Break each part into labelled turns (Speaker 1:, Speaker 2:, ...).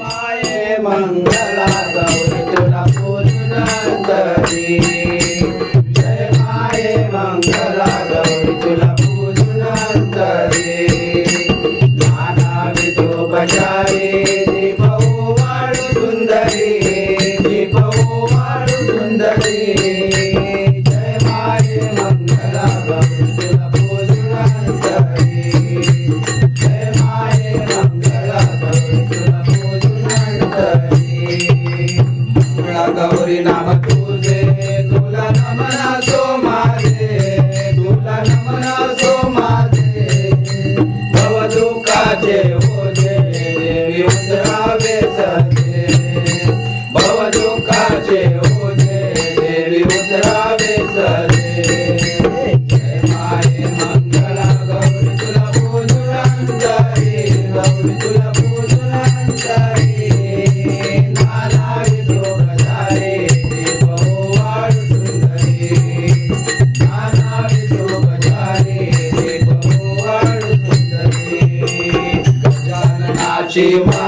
Speaker 1: माये मंगला गौरी तुला पूजन करी जय माये मंगला गौरी तुला पूजन करी नाना विठो बजा माझे भव दुःखाचे हो, Chima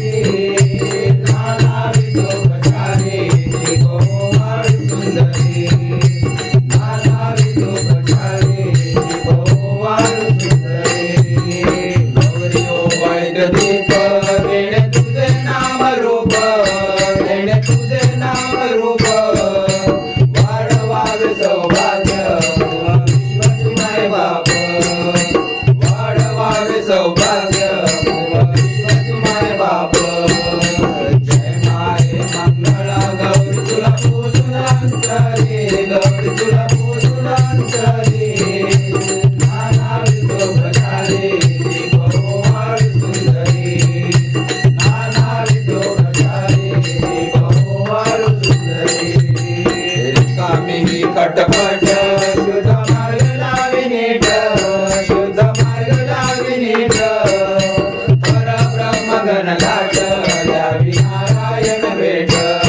Speaker 1: Yeah. Jai